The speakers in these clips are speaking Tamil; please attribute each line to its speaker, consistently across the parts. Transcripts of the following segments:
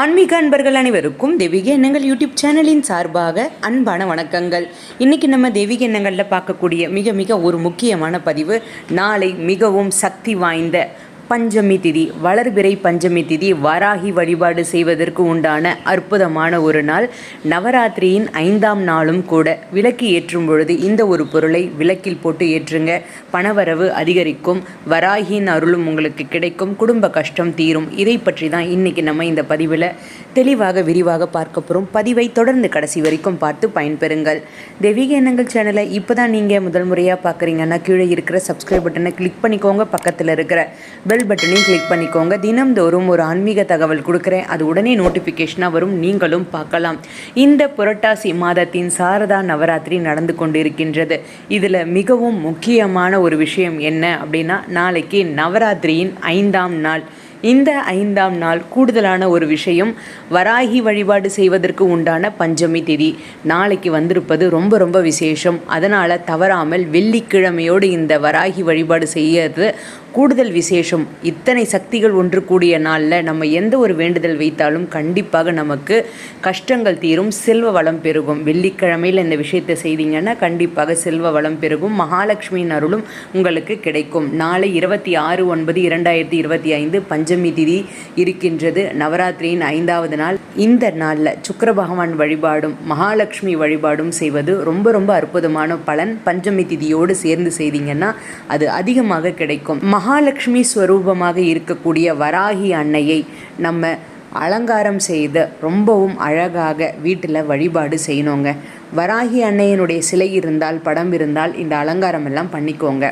Speaker 1: ஆன்மீக அன்பர்கள் அனைவருக்கும் தெய்வீக எண்ணங்கள் யூடியூப் சேனலின் சார்பாக அன்பான வணக்கங்கள். இன்னைக்கு நம்ம தெய்வீக எண்ணங்களில் பார்க்கக்கூடிய மிக மிக ஒரு முக்கியமான பதிவு நாளை மிகவும் சக்தி வாய்ந்த பஞ்சமி திதி வளர்பிறை பஞ்சமி திதி வராகி வழிபாடு செய்வதற்கு உண்டான அற்புதமான ஒரு நாள். நவராத்திரியின் ஐந்தாம் நாளும் கூட விளக்கு ஏற்றும் பொழுது இந்த ஒரு பொருளை விளக்கில் போட்டு ஏற்றுங்க. பணவரவு அதிகரிக்கும். வராகியின் அருளும் உங்களுக்கு கிடைக்கும். குடும்ப கஷ்டம் தீரும். இதை பற்றி தான் இன்னைக்கு நம்ம இந்த பதிவில் தெளிவாக விரிவாக பார்க்க போகிறோம் பதிவை தொடர்ந்து கடைசி வரைக்கும் பார்த்து பயன்பெறுங்கள். தெய்வீக எண்ணங்கள் சேனலை இப்போ தான் நீங்கள் முதல் முறையாக பார்க்குறீங்கன்னா கீழே இருக்கிற சப்ஸ்கிரைப் பட்டனை கிளிக் பண்ணிக்கோங்க. பக்கத்தில் இருக்கிற பெல் பட்டனையும் கிளிக் பண்ணிக்கோங்க. தினம்தோறும் ஒரு ஆன்மீக தகவல் கொடுக்குறேன். அது உடனே நோட்டிஃபிகேஷனாக வரும். நீங்களும் பார்க்கலாம். இந்த புரட்டாசி மாதத்தின் சாரதா நவராத்திரி நடந்து கொண்டிருக்கின்றது. இதில் மிகவும் முக்கியமான ஒரு விஷயம் என்ன அப்படின்னா நாளைக்கு நவராத்திரியின் ஐந்தாம் நாள். இந்த ஐந்தாம் நாள் கூடுதலான ஒரு விஷயம் வராகி வழிபாடு செய்வதற்கு உண்டான பஞ்சமி திதி. நாளைக்கு வந்திருப்பது ரொம்ப ரொம்ப விசேஷம். அதனால் தவறாமல் வெள்ளிக்கிழமையோடு இந்த வராகி வழிபாடு செய்யறது கூடுதல் விசேஷம். இத்தனை சக்திகள் ஒன்று கூடிய நாளில் நம்ம எந்த ஒரு வேண்டுதல் வைத்தாலும் கண்டிப்பாக நமக்கு கஷ்டங்கள் தீரும் செல்வ வளம் பெருகும். வெள்ளிக்கிழமையில் இந்த விஷயத்தை செய்தீங்கன்னா கண்டிப்பாக செல்வ வளம் பெருகும். மகாலட்சுமியின் அருளும் உங்களுக்கு கிடைக்கும். நாளை இருபத்தி ஆறு ஒன்பது இரண்டாயிரத்தி இருபத்தி ஐந்து பஞ்சமி திதி இருக்கின்றது. நவராத்திரியின் ஐந்தாவது நாள். இந்த நாளில் சுக்கர பகவான் வழிபாடும் மகாலட்சுமி வழிபாடும் செய்வது ரொம்ப ரொம்ப அற்புதமான பலன். பஞ்சமி திதியோடு சேர்ந்து செய்தீங்கன்னா அது அதிகமாக கிடைக்கும். மகாலட்சுமி ஸ்வரூபமாக இருக்கக்கூடிய வராகி அன்னையை நம்ம அலங்காரம் செய்து ரொம்பவும் அழகாக வீட்டில் வழிபாடு செய்யணுங்க. வராகி அன்னையினுடைய சிலை இருந்தால் படம் இருந்தால் இந்த அலங்காரம் எல்லாம் பண்ணிக்கோங்க.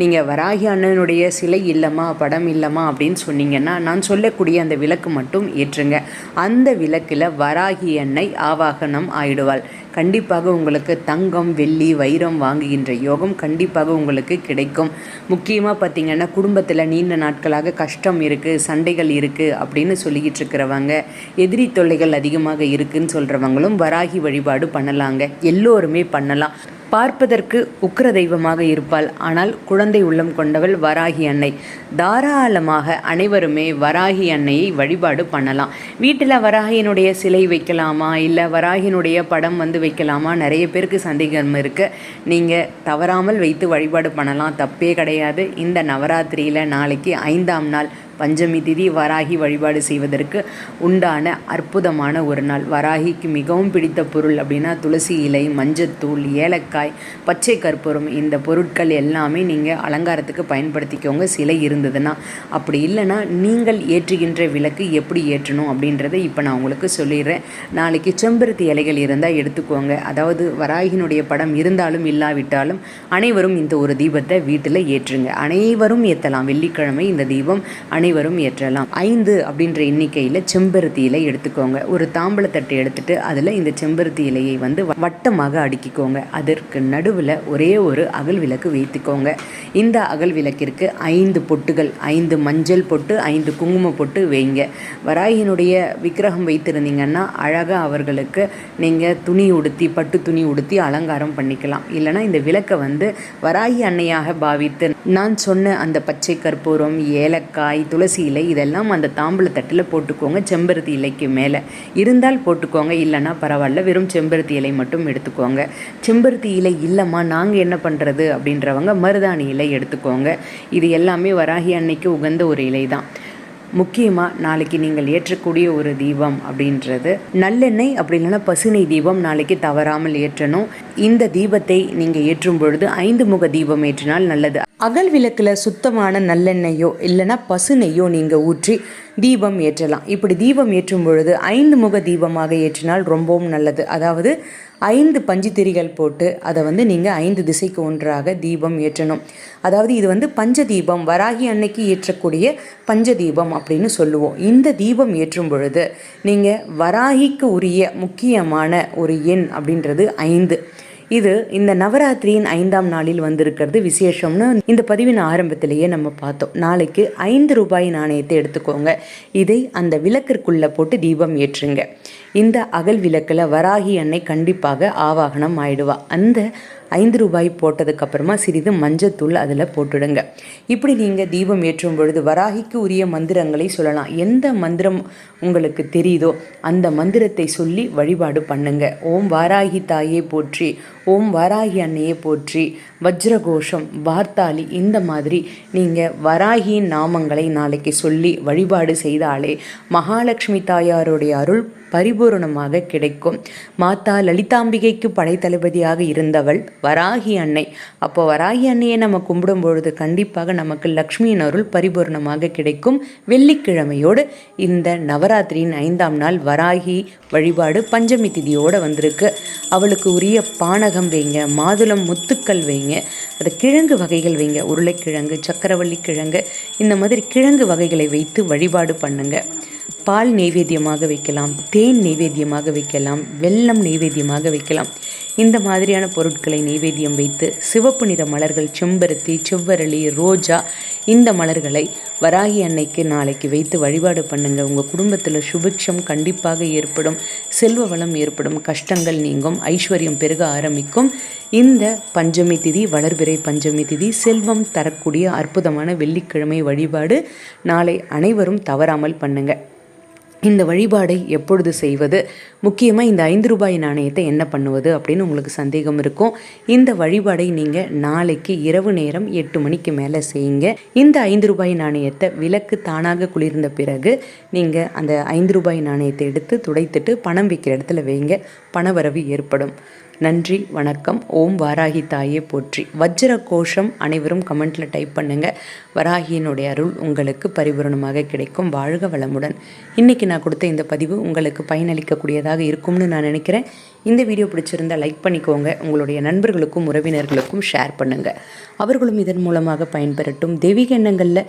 Speaker 1: நீங்கள் வராகி அண்ணனுடைய சிலை இல்லைம்மா படம் இல்லைம்மா அப்படின்னு சொன்னீங்கன்னா நான் சொல்லக்கூடிய அந்த விளக்கு மட்டும் ஏற்றுங்க. அந்த விளக்கில் வராகி அன்னை ஆவாகனம் ஆயிடுவாள். கண்டிப்பாக உங்களுக்கு தங்கம் வெள்ளி வைரம் வாங்குகின்ற யோகம் கண்டிப்பாக உங்களுக்கு கிடைக்கும். முக்கியமாக பார்த்தீங்கன்னா குடும்பத்தில் நீண்ட நாட்களாக கஷ்டம் இருக்குது சண்டைகள் இருக்குது அப்படின்னு சொல்லிக்கிட்டு இருக்கிறவங்க எதிரி தொல்லைகள் அதிகமாக இருக்குன்னு சொல்கிறவங்களும் வராகி வழிபாடு பண்ணலாங்க. எல்லோருமே பண்ணலாம். பார்ப்பதற்கு உக்கிர தெய்வமாக இருப்பாள். ஆனால் குழந்தை உள்ளம் கொண்டவள் வராகி அன்னை. தாராளமாக அனைவருமே வராகி அன்னையை வழிபாடு பண்ணலாம். வீட்டில் வராகியினுடைய சிலை வைக்கலாமா? இல்லை வராகியினுடைய படம் வந்து வைக்கலாமா? நிறைய பேருக்கு சந்தேகம் இருக்க. நீங்கள் தவறாமல் வைத்து வழிபாடு பண்ணலாம். தப்பே கிடையாது. இந்த நவராத்திரியில் நாளைக்கு ஐந்தாம் நாள் பஞ்சமி திதி வராகி வழிபாடு செய்வதற்கு உண்டான அற்புதமான ஒரு நாள். வராகிக்கு மிகவும் பிடித்த பொருள் அப்படின்னா துளசி இலை மஞ்சத்தூள் ஏலக்காய் பச்சை கற்பூரம். இந்த பொருட்கள் எல்லாமே நீங்கள் அலங்காரத்துக்கு பயன்படுத்திக்கோங்க. சிலை இருந்ததுன்னா. அப்படி இல்லைன்னா நீங்கள் ஏற்றுகின்ற விளக்கு எப்படி ஏற்றணும் அப்படின்றத இப்போ நான் உங்களுக்கு சொல்லிடுறேன். நாளைக்கு செம்பருத்தி இலைகள் இருந்தால் எடுத்துக்கோங்க. அதாவது வராகினுடைய படம் இருந்தாலும் இல்லாவிட்டாலும் அனைவரும் இந்த ஒரு தீபத்தை வீட்டில் ஏற்றுங்க. அனைவரும் ஏற்றலாம் வெள்ளிக்கிழமை இந்த தீபம் அனைவரும் ஏற்றலாம். ஐந்து அப்படின்ற எண்ணிக்கையில் செம்பருத்தி இலை எடுத்துக்கோங்க. ஒரு தாம்பளத்தட்டை எடுத்துட்டு அதில் இந்த செம்பருத்தி இலையை வந்து வட்டமாக அடுக்கிக்கோங்க. அதற்கு நடுவில் ஒரே ஒரு அகல் விளக்கு வைத்துக்கோங்க. இந்த அகல் விளக்கிற்கு ஐந்து பொட்டுகள் ஐந்து மஞ்சள் பொட்டு ஐந்து குங்கும பொட்டு வைங்க. வராகினுடைய விக்கிரகம் வைத்திருந்தீங்கன்னா அழகாக அவர்களுக்கு நீங்கள் துணி உடுத்தி பட்டு துணி உடுத்தி அலங்காரம் பண்ணிக்கலாம். இல்லைனா இந்த விளக்கை வந்து வராகி அன்னையாக பாவித்து நான் சொன்ன அந்த பச்சை கற்பூரம் ஏலக்காய் துளசி இலை இதெல்லாம் அந்த தாம்பூல தட்டில் போட்டுக்கோங்க செம்பருத்தி இலைக்கு மேலே. இருந்தால் போட்டுக்கோங்க இல்லைன்னா பரவாயில்ல வெறும் செம்பருத்தி இலை மட்டும் எடுத்துக்கோங்க. செம்பருத்தி இலை இல்லைம்மா நாங்கள் என்ன பண்ணுறது அப்படின்றவங்க மருதாணி இலை எடுத்துக்கோங்க. இது எல்லாமே வராகி அன்னைக்கு உகந்த ஒரு இலை தான் முக்கியமாக நாளைக்கு நீங்கள் ஏற்றக்கூடிய ஒரு தீபம் அப்படின்றது. நல்லெண்ணெய் அப்படி இல்லைன்னா பசுனை தீபம் நாளைக்கு தவறாமல் ஏற்றணும். இந்த தீபத்தை நீங்கள் ஏற்றும் பொழுது ஐந்து முக தீபம் ஏற்றினால் நல்லது. அகல் விளக்கில் சுத்தமான நல்லெண்ணெயோ இல்லைன்னா பசுநெய்யோ நீங்கள் ஊற்றி தீபம் ஏற்றலாம். இப்படி தீபம் ஏற்றும் பொழுது ஐந்து முக தீபமாக ஏற்றினால் ரொம்பவும் நல்லது. அதாவது ஐந்து பஞ்சுத்திரிகள் போட்டு அதை வந்து நீங்கள் ஐந்து திசைக்கு ஒன்றாக தீபம் ஏற்றணும். அதாவது இது வந்து பஞ்ச தீபம் வராகி அன்னைக்கு ஏற்றக்கூடிய பஞ்ச தீபம் அப்படின்னு சொல்லுவோம். இந்த தீபம் ஏற்றும் பொழுது நீங்கள் வராகிக்கு உரிய முக்கியமான ஒரு எண் அப்படின்றது ஐந்து. இது இந்த நவராத்திரியின் ஐந்தாம் நாளில் வந்திருக்கிறது விசேஷம்னு இந்த பதிவின் ஆரம்பத்திலேயே நம்ம பார்த்தோம். நாளைக்கு ஐந்து ரூபாய் நாணயத்தை எடுத்துக்கோங்க. இதை அந்த விளக்கிற்குள்ளே போட்டு தீபம் ஏற்றுங்க. இந்த அகல் விளக்கில் வராகி அன்னை கண்டிப்பாக ஆவாகனம் ஆயிடுவா. அந்த ஐந்து ரூபாய் போட்டதுக்கப்புறமா சிறிது மஞ்சத்தூள் அதில் போட்டுடுங்க. இப்படி நீங்கள் தீபம் ஏற்றும் பொழுது வராகிக்கு உரிய மந்திரங்களை சொல்லலாம். எந்த மந்திரம் உங்களுக்கு தெரியுதோ அந்த மந்திரத்தை சொல்லி வழிபாடு பண்ணுங்க. ஓம் வாராகி தாயே போற்றி ஓம் வாராகி அன்னையே போற்றி வஜ்ரகோஷம் வார்த்தாளி இந்த மாதிரி நீங்கள் வராகியின் நாமங்களை நாளைக்கு சொல்லி வழிபாடு செய்தாலே மகாலட்சுமி தாயாருடைய அருள் பரிபூரணமாக கிடைக்கும். மாதா லலிதாம்பிகைக்கு படைத்தளபதியாக இருந்தவள் வராகி அன்னை. அப்போ வராகி அன்னையை நம்ம கும்பிடும் பொழுது கண்டிப்பாக நமக்கு லக்ஷ்மியின் அருள் பரிபூரணமாக கிடைக்கும். வெள்ளிக்கிழமையோடு இந்த நவராத்திரியின் ஐந்தாம் நாள் வராகி வழிபாடு பஞ்சமி திதியோடு வந்திருக்கு. அவளுக்கு உரிய பானகம் வைங்க மாதுளம் முத்துக்கள் வைங்க அது கிழங்கு வகைகள் வைங்க உருளைக்கிழங்கு சக்கரவள்ளி கிழங்கு இந்த மாதிரி கிழங்கு வகைகளை வைத்து வழிபாடு பண்ணுங்கள் பால் நெய்வேத்தியமாக வைக்கலாம் தேன் நெய்வேத்தியமாக வைக்கலாம் வெல்லம் நெய்வேத்தியமாக வைக்கலாம். இந்த மாதிரியான பொருட்களை நெய்வேத்தியம் வைத்து சிவப்பு நிற மலர்கள் செம்பருத்தி செவ்வரளி ரோஜா இந்த மலர்களை வராகி அன்னைக்கு நாளைக்கு வைத்து வழிபாடு பண்ணுங்க. உங்கள் குடும்பத்தில் சுபிக்ஷம் கண்டிப்பாக ஏற்படும். செல்வ வளம் ஏற்படும். கஷ்டங்கள் நீங்கும். ஐஸ்வர்யம் பெருக ஆரம்பிக்கும். இந்த பஞ்சமி திதி வளர்பிறை பஞ்சமி திதி செல்வம் தரக்கூடிய அற்புதமான வெள்ளிக்கிழமை வழிபாடு நாளை அனைவரும் தவறாமல் பண்ணுங்கள் இந்த வழிபாடை எப்பொழுது செய்வது? முக்கியமாக இந்த ஐந்து ரூபாய் நாணயத்தை என்ன பண்ணுவது அப்படின்னு உங்களுக்கு சந்தேகம் இருக்கும். இந்த வழிபாடை நீங்கள் நாளைக்கு இரவு நேரம் எட்டு மணிக்கு மேலே செய்யுங்க. இந்த ஐந்து ரூபாய் நாணயத்தை விளக்கு தானாக குளிர்ந்த பிறகு நீங்கள் அந்த ஐந்து ரூபாய் நாணயத்தை எடுத்து துடைத்துட்டு பணம் விற்கிற இடத்துல வைங்க. பணவரவு ஏற்படும். நன்றி வணக்கம். ஓம் வாராகி தாயே போற்றி. வஜ்ர கோஷம் அனைவரும் கமெண்ட்டில் டைப் பண்ணுங்க. வராகியினுடைய அருள் உங்களுக்கு பரிபூரணமாக கிடைக்கும். வாழ்க வளமுடன். இன்றைக்கி நான் கொடுத்த இந்த பதிவு உங்களுக்கு பயனளிக்கக்கூடியதாக இருக்கும்னு நான் நினைக்கிறேன். இந்த வீடியோ பிடிச்சிருந்தா லைக் பண்ணிக்கோங்க. உங்களுடைய நண்பர்களுக்கும் உறவினர்களுக்கும் ஷேர் பண்ணுங்கள் அவர்களும் இதன் மூலமாக பயன்பெறட்டும். தெய்வீக எண்ணங்களில்